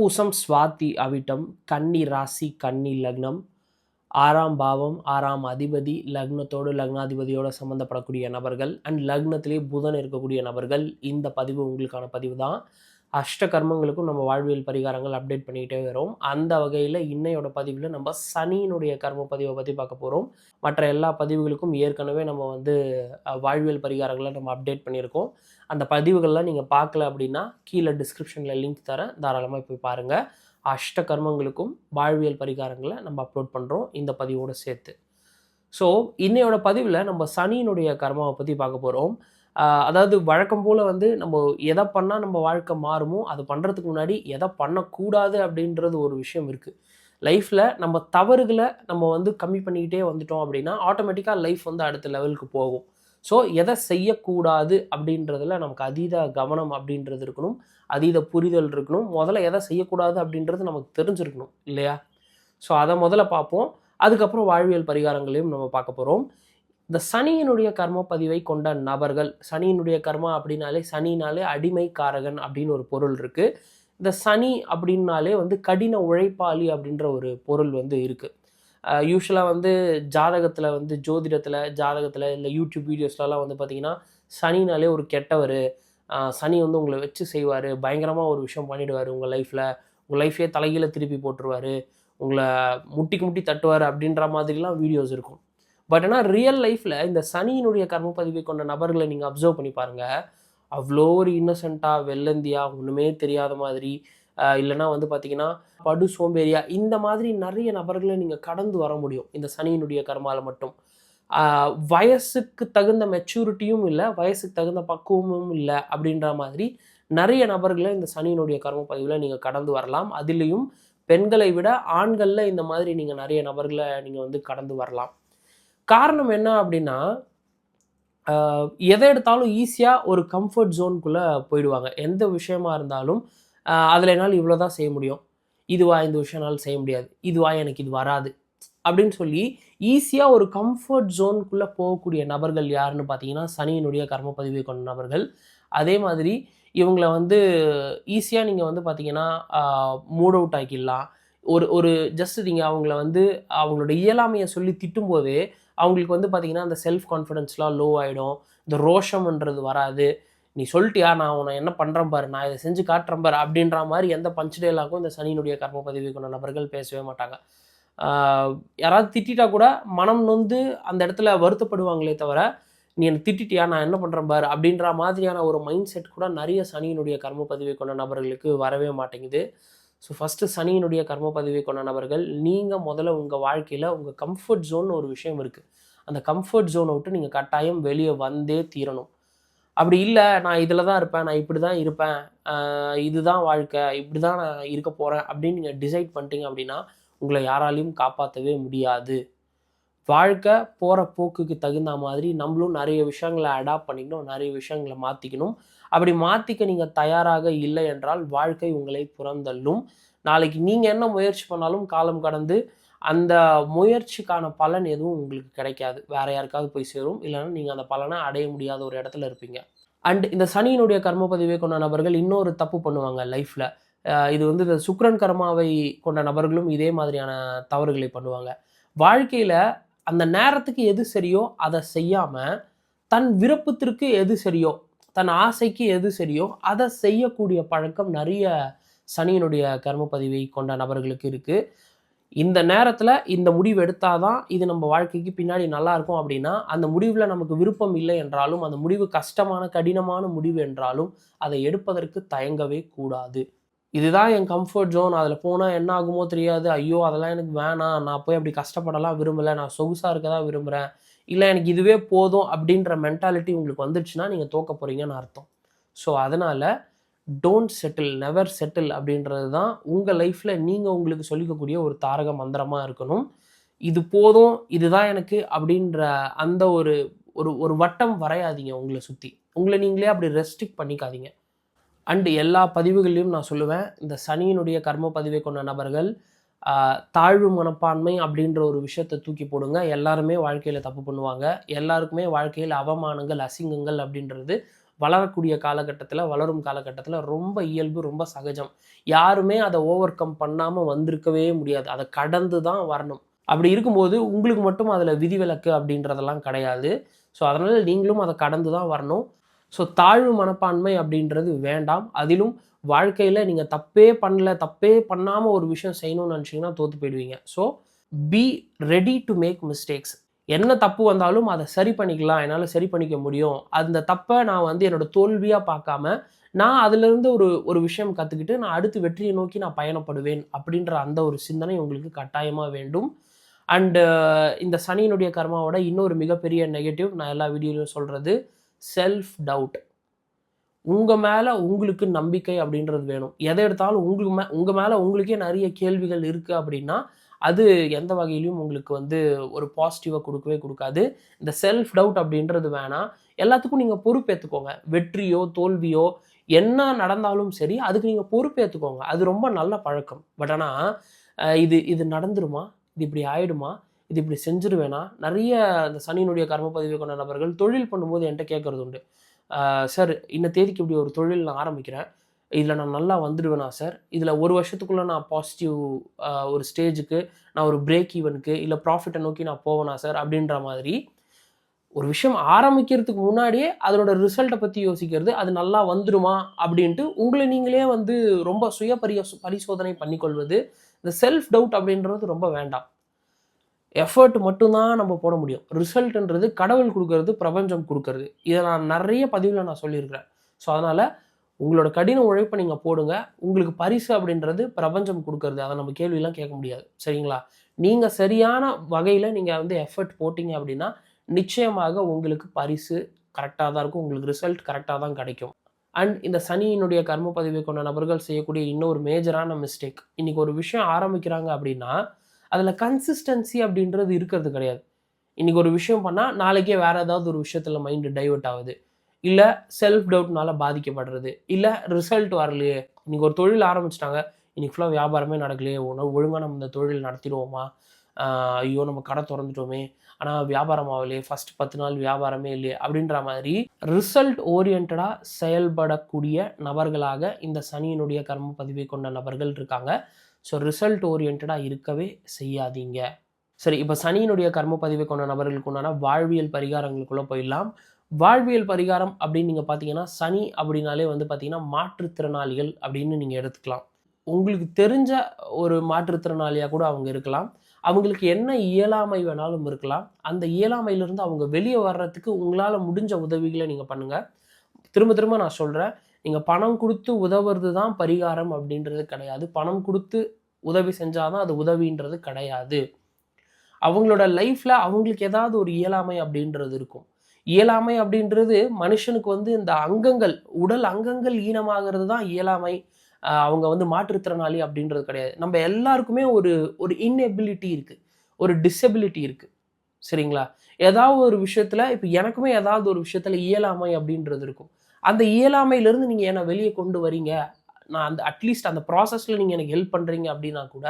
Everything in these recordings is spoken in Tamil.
புனர்பூசம் சுவாதி அவிட்டம் கன்னி ராசி கன்னி லக்னம் ஆறாம் பாவம் ஆறாம் அதிபதி லக்னத்தோடு லக்னாதிபதியோடு சம்மந்தப்படக்கூடிய நபர்கள் அண்ட் லக்னத்திலே புதன் இருக்கக்கூடிய நபர்கள் இந்த பதிவு உங்களுக்கான பதிவு தான் அஷ்ட கர்மங்களுக்கும் நம்ம வாழ்வியல் பரிகாரங்கள் அப்டேட் பண்ணிக்கிட்டே வரோம். அந்த வகையில் இன்னையோட பதிவில் நம்ம சனியினுடைய கர்ம பதிவை பற்றி பார்க்க போகிறோம் மற்ற எல்லா பதிவுகளுக்கும் ஏற்கனவே நம்ம வந்து வாழ்வியல் பரிகாரங்களை நம்ம அப்டேட் பண்ணியிருக்கோம். அந்த பதிவுகள்லாம் நீங்கள் பார்க்கல அப்படின்னா கீழே டிஸ்கிரிப்ஷனில் லிங்க் தரேன். தாராளமாக போய் பாருங்கள் அஷ்ட கர்மங்களுக்கும் வாழ்வியல் பரிகாரங்களை நம்ம அப்லோட் பண்ணுறோம் இந்த பதிவோடு சேர்த்து. ஸோ இன்னையோட பதிவில் நம்ம சனியினுடைய கர்மாவை பற்றி பார்க்க போகிறோம் அதாவது வழக்கம் போல் வந்து நம்ம எதை பண்ணால் நம்ம வாழ்க்கை மாறுமோ அது பண்ணுறதுக்கு முன்னாடி எதை பண்ணக்கூடாது அப்படின்றது ஒரு விஷயம் இருக்குது லைஃப்பில் நம்ம தவறுகளை நம்ம வந்து கம்மி பண்ணிக்கிட்டே வந்துட்டோம் அப்படின்னா ஆட்டோமேட்டிக்காக லைஃப் வந்து அடுத்த லெவலுக்கு போகும். ஸோ எதை செய்யக்கூடாது அப்படின்றதுல நமக்கு அதீத கவனம் அப்படின்றது இருக்கணும். அதீத புரிதல் இருக்கணும். முதல்ல எதை செய்யக்கூடாது அப்படின்றது நமக்கு தெரிஞ்சிருக்கணும் இல்லையா? ஸோ அதை முதல்ல பார்ப்போம். அதுக்கப்புறம் வாழ்வியல் பரிகாரங்களையும் நம்ம பார்க்க போகிறோம் இந்த சனியினுடைய கர்ம பதிவை கொண்ட நபர்கள் சனியினுடைய கர்மா அப்படின்னாலே சனினாலே அடிமைக்காரகன் அப்படின்னு ஒரு பொருள் இருக்குது இந்த சனி அப்படின்னாலே வந்து கடின உழைப்பாளி அப்படின்ற ஒரு பொருள் வந்து இருக்குது யூஸ்வலாக வந்து ஜாதகத்தில் வந்து ஜோதிடத்தில் ஜாதகத்தில் இல்லை யூடியூப் வீடியோஸ்லலாம் வந்து பார்த்திங்கன்னா சனினாலே ஒரு கெட்டவர். சனி வந்து உங்களை வச்சு செய்வார். பயங்கரமாக ஒரு விஷயம் பண்ணிடுவார் உங்கள் லைஃப்பில் உங்கள் லைஃபே தலைகீழ திருப்பி போட்டுருவார். உங்களை முட்டிக்கு முட்டி தட்டுவார் அப்படின்ற மாதிரிலாம் வீடியோஸ் இருக்கும். பட் ஆனால் ரியல் லைஃப்பில் இந்த சனியினுடைய கர்ம பதிவை கொண்ட நபர்களை நீங்கள் அப்சர்வ் பண்ணி பாருங்கள் அவ்வளோ ஒரு இன்னசென்ட்டாக வெள்ளந்தியா ஒன்றுமே தெரியாத மாதிரி இல்லைன்னா வந்து பார்த்தீங்கன்னா படு சோம்பேறியா இந்த மாதிரி நிறைய நபர்களை நீங்கள் கடந்து வர முடியும். இந்த சனியினுடைய கர்மால மட்டும். வயசுக்கு தகுந்த மெச்சூரிட்டியும் இல்லை வயசுக்கு தகுந்த பக்குவமும் இல்லை அப்படின்ற மாதிரி நிறைய நபர்களை இந்த சனியினுடைய கர்ம பதிவில் நீங்கள் கடந்து வரலாம். அதுலேயும் பெண்களை விட ஆண்களில் இந்த மாதிரி நீங்கள் நிறைய நபர்களை நீங்கள் வந்து கடந்து வரலாம். காரணம் என்ன அப்படின்னா எதை எடுத்தாலும் ஈஸியாக ஒரு கம்ஃபர்ட் ஜோனுக்குள்ளே போயிடுவாங்க. எந்த விஷயமா இருந்தாலும் அதில் என்னால் இவ்வளோ தான் செய்ய முடியும். இதுவா இந்த விஷயம் என்னால் செய்ய முடியாது. இதுவா எனக்கு இது வராது. அப்படின்னு சொல்லி ஈஸியாக ஒரு கம்ஃபர்ட் ஜோனுக்குள்ளே போகக்கூடிய நபர்கள் யாருன்னு பார்த்தீங்கன்னா சனியினுடைய கர்ம பதிவை கொண்ட நபர்கள். அதே மாதிரி இவங்கள வந்து ஈஸியாக நீங்கள் வந்து பார்த்தீங்கன்னா மூட் அவுட் ஆக்கிடலாம். ஒரு ஒரு ஜஸ்ட் நீங்கள் அவங்கள வந்து அவங்களோட இயலாமையை சொல்லி திட்டும்போதே அவங்களுக்கு வந்து பார்த்திங்கன்னா அந்த செல்ஃப் கான்ஃபிடென்ஸ்லாம் லோ ஆகிடும் இந்த ரோஷம்ன்றது வராது. நீ சொல்லிட்டியா? நான் உன்னை என்ன பண்ணுறேன் பாரு நான் இதை செஞ்சு காட்டுறேன் பாரு அப்படின்ற மாதிரி எந்த பஞ்ச் டேலாக்கும் இந்த சனியினுடைய கர்ம பதிவு கொண்ட நபர்கள் பேசவே மாட்டாங்க. யாராவது திட்டா கூட மனம் நொந்து அந்த இடத்துல வருத்தப்படுவாங்களே தவிர நீ என்னை திட்டிட்டியா? நான் என்ன பண்ணுறேன் பாரு? அப்படின்ற மாதிரியான ஒரு மைண்ட் செட் கூட நிறைய சனியினுடைய கர்ம பதிவை கொண்ட நபர்களுக்கு வரவே மாட்டேங்குது. ஸோ ஃபஸ்ட்டு சனியினுடைய கர்ம பதிவை கொண்ட நபர்கள் நீங்கள் முதல்ல உங்கள் வாழ்க்கையில் உங்கள் கம்ஃபர்ட் ஜோன் ஒரு விஷயம் இருக்குது அந்த கம்ஃபர்ட் ஜோனை விட்டு நீங்கள் கட்டாயம் வெளியே வந்தே தீரணும். அப்படி இல்லை நான் இதில் தான் இருப்பேன் நான் இப்படி தான் இருப்பேன் இதுதான் வாழ்க்கை இப்படி தான் நான் இருக்க போகிறேன் அப்படின்னு நீங்கள் டிசைட் பண்ணிட்டீங்க அப்படின்னா உங்களை யாராலையும் காப்பாற்றவே முடியாது. வாழ்க்கை போகிற போக்குக்கு தகுந்த மாதிரி நம்மளும் நிறைய விஷயங்களை அடாப்ட் பண்ணிக்கணும் நிறைய விஷயங்களை மாற்றிக்கணும் அப்படி மாற்றிக்க நீங்கள் தயாராக இல்லை என்றால் வாழ்க்கை உங்களை புறந்தள்ளும். நாளைக்கு நீங்கள் என்ன முயற்சி பண்ணாலும் காலம் கடந்து அந்த முயற்சிக்கான பலன் எதுவும் உங்களுக்கு கிடைக்காது. வேற யாருக்காவது போய் சேரும். இல்லைன்னா நீங்கள் அந்த பலனை அடைய முடியாத ஒரு இடத்துல இருப்பீங்க. அண்ட் இந்த சனியினுடைய கர்ம பதிவை கொண்ட நபர்கள் இன்னொரு தப்பு பண்ணுவாங்க லைஃப்பில் இது வந்து இந்த சுக்ரன் கர்மாவை கொண்ட நபர்களும் இதே மாதிரியான தவறுகளை பண்ணுவாங்க. வாழ்க்கையில் அந்த நேரத்துக்கு எது சரியோ அதை செய்யாமல் தன் விருப்பத்திற்கு எது சரியோ தன் ஆசைக்கு எது சரியோ அதை செய்யக்கூடிய பழக்கம் நிறைய சனியினுடைய கர்ம பதிவை கொண்ட நபர்களுக்கு இருக்குது இந்த நேரத்தில் இந்த முடிவு எடுத்தாதான் இது நம்ம வாழ்க்கைக்கு பின்னாடி நல்லா இருக்கும் அப்படின்னா அந்த முடிவில் நமக்கு விருப்பம் இல்லை என்றாலும் அந்த முடிவு கஷ்டமான கடினமான முடிவு என்றாலும் அதை எடுப்பதற்கு தயங்கவே கூடாது. இதுதான் என் கம்ஃபர்ட் ஜோன் அதில் போனால் என்ன ஆகுமோ தெரியாது. ஐயோ அதெல்லாம் எனக்கு வேணாம். நான் போய் அப்படி கஷ்டப்படலாம் விரும்பலை. நான் சொகுசாக இருக்க தான் விரும்புகிறேன் இல்லை எனக்கு இதுவே போதும் அப்படின்ற மென்டாலிட்டி உங்களுக்கு வந்துடுச்சுன்னா நீங்கள் தோக்க போகிறீங்கன்னு அர்த்தம். ஸோ அதனால் டோன்ட் செட்டில் நெவர் செட்டில் அப்படின்றது தான் உங்கள் லைஃப்பில் நீங்கள் உங்களுக்கு சொல்லிக்கக்கூடிய ஒரு தாரக மந்திரமாக இருக்கணும். இது போதும் இதுதான் எனக்கு அப்படின்ற அந்த ஒரு ஒரு ஒரு வட்டம் வரையாதீங்க உங்களை சுற்றி உங்களை நீங்களே அப்படி ரெஸ்ட்ரிக்ட் பண்ணிக்காதீங்க. அண்டு எல்லா பதிவுகளையும் நான் சொல்லுவேன் இந்த சனியினுடைய கர்ம பதிவை கொண்ட நபர்கள் தாழ்வு மனப்பான்மை அப்படின்ற ஒரு விஷயத்தை தூக்கி போடுங்க. எல்லாருமே வாழ்க்கையில் தப்பு பண்ணுவாங்க. எல்லாருக்குமே வாழ்க்கையில் அவமானங்கள் அசிங்கங்கள் அப்படின்றது வளரக்கூடிய காலகட்டத்தில் வளரும் காலகட்டத்தில் ரொம்ப இயல்பு ரொம்ப சகஜம். யாருமே அதை ஓவர் கம் பண்ணாமல் வந்திருக்கவே முடியாது. அதை கடந்து தான் வரணும். அப்படி இருக்கும்போது உங்களுக்கு மட்டும் அதில் விதிவிலக்கு அப்படின்றதெல்லாம் கிடையாது. ஸோ அதனால் நீங்களும் அதை கடந்து தான் வரணும். ஸோ தாழ்வு மனப்பான்மை அப்படின்றது வேண்டாம். அதிலும் வாழ்க்கையில் நீங்கள் தப்பே பண்ணல தப்பே பண்ணாமல் ஒரு விஷயம் செய்யணும்னு நினச்சிங்கன்னா தோற்று போயிடுவீங்க. So be ready to make mistakes என்ன தப்பு வந்தாலும் அதை சரி பண்ணிக்கலாம் என்னால் சரி பண்ணிக்க முடியும். அந்த தப்பை நான் வந்து என்னோட தோல்வியாக பார்க்காம நான் அதிலிருந்து ஒரு ஒரு விஷயம் கற்றுக்கிட்டு நான் அடுத்து வெற்றியை நோக்கி நான் பயணப்படுவேன் அப்படின்ற அந்த ஒரு சிந்தனை உங்களுக்கு கட்டாயமாக வேண்டும். அண்டு இந்த சனியினுடைய கர்மாவோட இன்னொரு மிகப்பெரிய நெகட்டிவ் நான் எல்லா வீடியோலையும் சொல்கிறது செல்ஃப் டவுட் உங்கள் மேலே உங்களுக்கு நம்பிக்கை அப்படின்றது வேணும். எதை எடுத்தாலும் உங்களுக்கு மே உங்கள் மேலே உங்களுக்கே நிறைய கேள்விகள் இருக்குது அப்படின்னா அது எந்த வகையிலையும் உங்களுக்கு வந்து ஒரு பாசிட்டிவாக கொடுக்கவே கொடுக்காது. இந்த செல்ஃப் டவுட் அப்படின்றது வேணாம். எல்லாத்துக்கும் நீங்கள் பொறுப்பேற்றுக்கோங்க வெற்றியோ தோல்வியோ என்ன நடந்தாலும் சரி அதுக்கு நீங்கள் பொறுப்பேற்றுக்கோங்க அது ரொம்ப நல்ல பழக்கம். பட் ஆனால் இது இது நடந்துருமா? இது இப்படி ஆயிடுமா? இது இப்படி செஞ்சிருவேனா? நிறைய இந்த சனியினுடைய கர்ம பதிவை கொண்ட நபர்கள் தொழில் பண்ணும்போது என்கிட்ட கேட்குறது உண்டு. சார் இந்த தேதிக்கு இப்படி ஒரு தொழில் நான் ஆரம்பிக்கிறேன். இதில் நான் நல்லா வந்துடுவேனா சார்? இதில் ஒரு வருஷத்துக்குள்ளே நான் பாசிட்டிவ் ஒரு ஸ்டேஜுக்கு நான் ஒரு பிரேக் ஈவனுக்கு இல்லை ப்ராஃபிட்டை நோக்கி நான் போவேனா சார்? அப்படின்ற மாதிரி ஒரு விஷயம் ஆரம்பிக்கிறதுக்கு முன்னாடியே அதனோட ரிசல்ட்டை பற்றி யோசிக்கிறது அது நல்லா வந்துடுமா அப்படின்ட்டு உங்களை நீங்களே வந்து ரொம்ப சுய பரிய பரிசோதனை பண்ணிக்கொள்வது இந்த செல்ஃப் டவுட் அப்படின்றது ரொம்ப வேண்டாம். எஃபர்ட் மட்டும்தான் நம்ம போட முடியும். ரிசல்ட்ன்றது கடவுள் கொடுக்கறது பிரபஞ்சம் கொடுக்கறது. இதை நான் நிறைய பதிவில் நான் சொல்லியிருக்கிறேன். ஸோ அதனால் உங்களோட கடின உழைப்பை நீங்கள் போடுங்க. உங்களுக்கு பரிசு அப்படின்றது பிரபஞ்சம் கொடுக்கறது. அதை நம்ம கேள்வியெல்லாம் கேட்க முடியாது. சரிங்களா? நீங்கள் சரியான வகையில் நீங்கள் வந்து எஃபர்ட் போட்டிங்க அப்படின்னா நிச்சயமாக உங்களுக்கு பரிசு கரெக்டாக தான் இருக்கும். உங்களுக்கு ரிசல்ட் கரெக்டாக தான் கிடைக்கும். அண்ட் இந்த சனியினுடைய கர்ம பதிவை கொண்ட நபர்கள் செய்யக்கூடிய இன்னொரு மேஜரான மிஸ்டேக் இன்றைக்கி ஒரு விஷயம் ஆரம்பிக்கிறாங்க அப்படின்னா அதில் கன்சிஸ்டன்சி அப்படின்றது இருக்கிறது கிடையாது. இன்றைக்கி ஒரு விஷயம் பண்ணால் நாளைக்கே வேறு ஏதாவது ஒரு விஷயத்தில் மைண்டு டைவெர்ட் ஆகுது. இல்லை செல்ஃப் டவுட்னால பாதிக்கப்படுறது. இல்லை ரிசல்ட் வரலையே. இன்றைக்கி ஒரு தொழில் ஆரம்பிச்சிட்டாங்க. இன்றைக்கி ஃபுல்லாக வியாபாரமே நடக்கலையே. உணவு ஒழுங்காக நம்ம இந்த தொழில் நடத்திடுவோமா? ஐயோ நம்ம கடை திறந்துட்டோமே. ஆனால் வியாபாரம் ஆகலையே. ஃபர்ஸ்ட் பத்து நாள் வியாபாரமே இல்லையே. அப்படின்ற மாதிரி ரிசல்ட் ஓரியன்டாக செயல்படக்கூடிய நபர்களாக இந்த சனியினுடைய கர்ம பதிவை கொண்ட நபர்கள் இருக்காங்க. ஸோ ரிசல்ட் ஓரியன்டாக இருக்கவே செய்யாதீங்க. சரி இப்போ சனியினுடைய கர்ம பதிவை கொண்ட நபர்களுக்கு உண்டான வாழ்வியல் பரிகாரங்களுக்குள்ளே போயிடலாம். வாழ்வியல் பரிகாரம் அப்படின்னு நீங்கள் பார்த்தீங்கன்னா சனி அப்படின்னாலே வந்து பார்த்தீங்கன்னா மாற்றுத்திறனாளிகள் அப்படின்னு நீங்கள் எடுத்துக்கலாம். உங்களுக்கு தெரிஞ்ச ஒரு மாற்றுத்திறனாளியாக கூட அவங்க இருக்கலாம். அவங்களுக்கு என்ன இயலாமை வேணாலும் இருக்கலாம். அந்த இயலாமையிலிருந்து அவங்க வெளியே வர்றதுக்கு உங்களால் முடிஞ்ச உதவிகளை நீங்கள் பண்ணுங்கள் திரும்ப திரும்ப நான் சொல்கிறேன் நீங்கள் பணம் கொடுத்து உதவுறது தான் பரிகாரம் அப்படின்றது கிடையாது. பணம் கொடுத்து உதவி செஞ்சாதான் அது உதவின்றது கிடையாது. அவங்களோட லைஃப்பில் அவங்களுக்கு ஏதாவது ஒரு இயலாமை அப்படின்றது இருக்கும். இயலாமை அப்படின்றது மனுஷனுக்கு வந்து இந்த அங்கங்கள் உடல் அங்கங்கள் ஈனமாகிறது தான் இயலாமை. அவங்க வந்து மாற்றுத்திறனாளி அப்படின்றது கிடையாது. நம்ம எல்லாருக்குமே ஒரு ஒரு இன்எபிலிட்டி இருக்குது ஒரு டிசபிலிட்டி இருக்குது சரிங்களா? ஏதாவது ஒரு விஷயத்தில் இப்போ எனக்குமே ஏதாவது ஒரு விஷயத்தில் இயலாமை அப்படின்றது இருக்கும். அந்த இயலாமையிலேருந்து நீங்கள் என்னை வெளியே கொண்டு வரீங்க நான் அந்த அட்லீஸ்ட் அந்த ப்ராசஸில் நீங்கள் எனக்கு ஹெல்ப் பண்ணுறீங்க அப்படின்னா கூட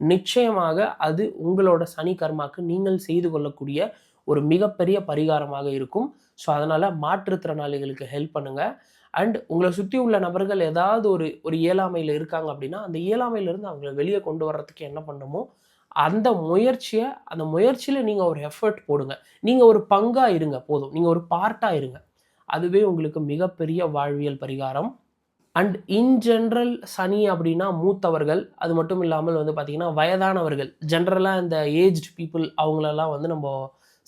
நிச்சயமாக அது உங்களோட சனி கர்மாக்கு நீங்கள் செய்து கொள்ளக்கூடிய ஒரு மிகப்பெரிய பரிகாரமாக இருக்கும். ஸோ அதனால் மாற்றுத்திறனாளிகளுக்கு ஹெல்ப் பண்ணுங்கள் அண்ட் உங்களை சுற்றி உள்ள நபர்கள் ஏதாவது ஒரு ஒரு இயலாமையில் இருக்காங்க அப்படின்னா அந்த இயலாமையிலேருந்து அவங்கள வெளியே கொண்டு வர்றதுக்கு என்ன பண்ணணுமோ அந்த முயற்சியை அந்த முயற்சியில் நீங்கள் ஒரு எஃபர்ட் போடுங்க. நீங்கள் ஒரு பங்காக இருங்க போதும். நீங்கள் ஒரு பார்ட்டாக இருங்க. அதுவே உங்களுக்கு மிகப்பெரிய வாழ்வியல் பரிகாரம். அண்ட் இன் ஜென்ரல் சனி அப்படின்னா மூத்தவர்கள். அது மட்டும் இல்லாமல் வந்து பார்த்திங்கன்னா வயதானவர்கள். ஜென்ரலாக இந்த ஏஜ்டு பீப்புள் அவங்களெல்லாம் வந்து நம்ம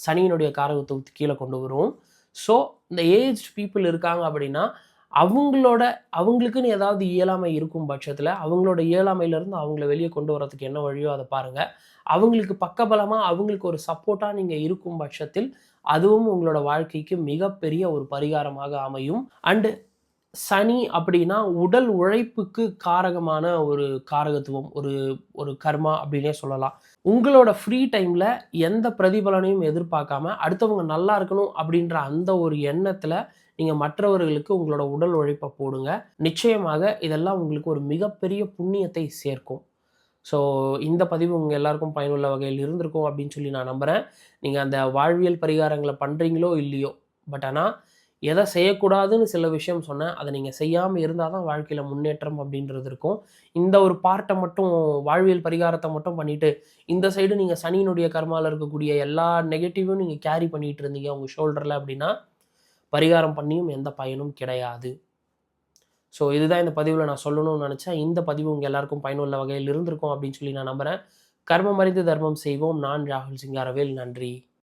சனியினுடைய காரகத்துவத்துக்கு கீழே கொண்டு வருவோம். ஸோ இந்த ஏஜ் பீப்புள் இருக்காங்க அப்படின்னா அவங்களோட அவங்களுக்குன்னு ஏதாவது இயலாமை இருக்கும் பட்சத்தில் அவங்களோட இயலாமையிலேருந்து அவங்கள வெளியே கொண்டு வரதுக்கு என்ன வழியோ அதை பாருங்கள் அவங்களுக்கு பக்கபலமாக அவங்களுக்கு ஒரு சப்போர்ட்டாக நீங்கள் இருக்கும் பட்சத்தில் அதுவும் உங்களோட வாழ்க்கைக்கு மிகப்பெரிய ஒரு பரிகாரமாக அமையும். அண்டு சனி அப்படின்னா உடல் உழைப்புக்கு காரகமான ஒரு காரகத்துவம் ஒரு ஒரு கர்மா அப்படின்னே சொல்லலாம். உங்களோட ஃப்ரீ டைமில் எந்த பிரதிபலனையும் எதிர்பார்க்காம அடுத்தவங்க நல்லா இருக்கணும் அப்படின்ற அந்த ஒரு எண்ணத்தில் நீங்கள் மற்றவர்களுக்கு உங்களோட உடல் உழைப்பை போடுங்க. நிச்சயமாக இதெல்லாம் உங்களுக்கு ஒரு மிகப்பெரிய புண்ணியத்தை சேர்க்கும். ஸோ இந்த பதிவு உங்கள் எல்லாருக்கும் பயனுள்ள வகையில் இருந்திருக்கும் அப்படின்னு சொல்லி நான் நம்புகிறேன் நீங்கள் அந்த வாழ்வியல் பரிகாரங்களை பண்ணுறீங்களோ இல்லையோ பட் ஆனால் எதை செய்யக்கூடாதுன்னு சில விஷயம் சொன்னேன். அதை நீங்கள் செய்யாமல் இருந்தால் தான் வாழ்க்கையில் முன்னேற்றம் அப்படின்றது இருக்கும். இந்த ஒரு பார்ட்டை மட்டும் வாழ்வியல் பரிகாரத்தை மட்டும் பண்ணிவிட்டு இந்த சைடு நீங்கள் சனியினுடைய கர்மாவில் இருக்கக்கூடிய எல்லா நெகட்டிவும் நீங்கள் கேரி பண்ணிகிட்டு இருந்தீங்க உங்கள் ஷோல்டரில் அப்படின்னா பரிகாரம் பண்ணியும் எந்த பயனும் கிடையாது. ஸோ இதுதான் இந்த பதிவில் நான் சொல்லணும்னு நினச்சேன். இந்த பதிவு உங்கள் எல்லாருக்கும் பயனுள்ள வகையில் இருந்திருக்கும் அப்படின்னு சொல்லி நான் நம்புகிறேன் கர்மம் அறிந்து தர்மம் செய்வோம். நான் ராகுல் சிங்காரவேல். நன்றி.